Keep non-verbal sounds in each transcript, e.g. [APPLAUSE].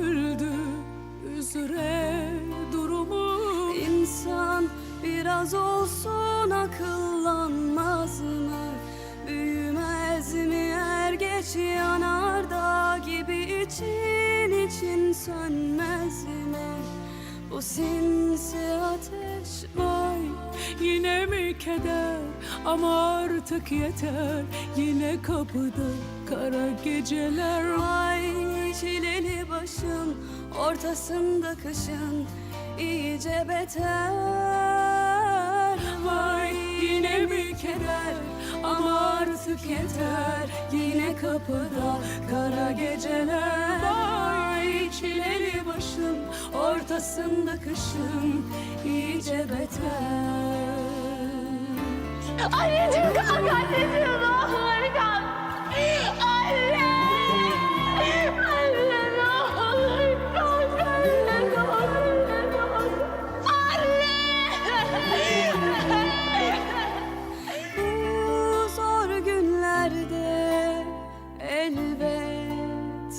güldü üzere durumu. İnsan biraz olsun akıllanmaz mı? Büyümez mi? Er geç yanarda gibi için için sönmez mi? Bu sinsi ateş vay yine mi keder? Ama artık yeter yine kapıda kara geceler vay ortasında kışın iyice beter. Vay yine mi keder? Ama artık yeter. Yine kapıda kara geceler. Vay çileli başım ortasında kışım iyice beter. Anneciğim kalk anneciğim. Ne olur kalk.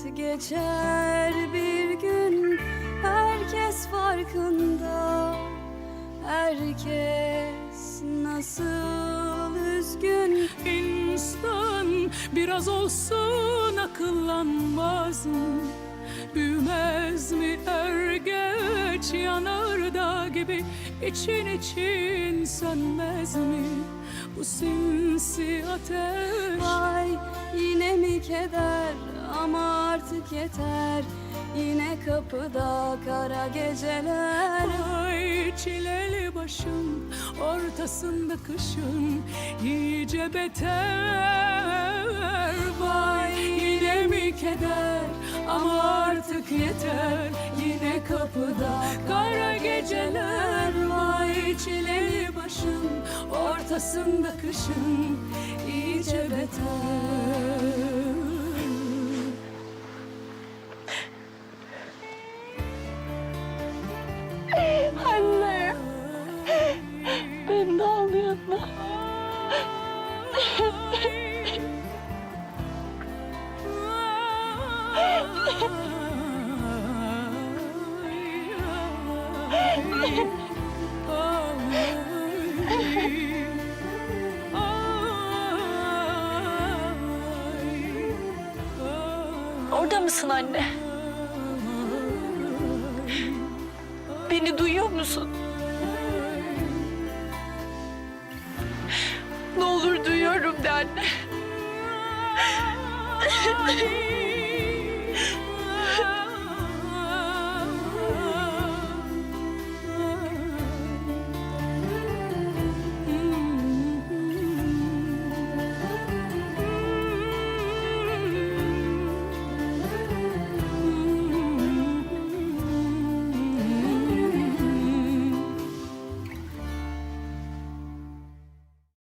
Geçer bir gün. Herkes farkında. Herkes nasıl üzgün. İnsan biraz olsun akıllanmaz mı? Büyümez mi? Er geç yanardağ gibi. İçin için sönmez mi? Bu sinsi ateş. Vay yine mi keder? Ama artık yeter. Yine kapıda kara geceler. Ay çileli başım ortasında kışım iyice beter. Vay yine mi keder? Ama artık yeter. Yine kapıda kara geceler. Vay çileli başım ortasında kışım iyice beter Yanına. Orada mısın anne? Beni duyuyor musun? Duyuyorum de anne. [LAUGHS]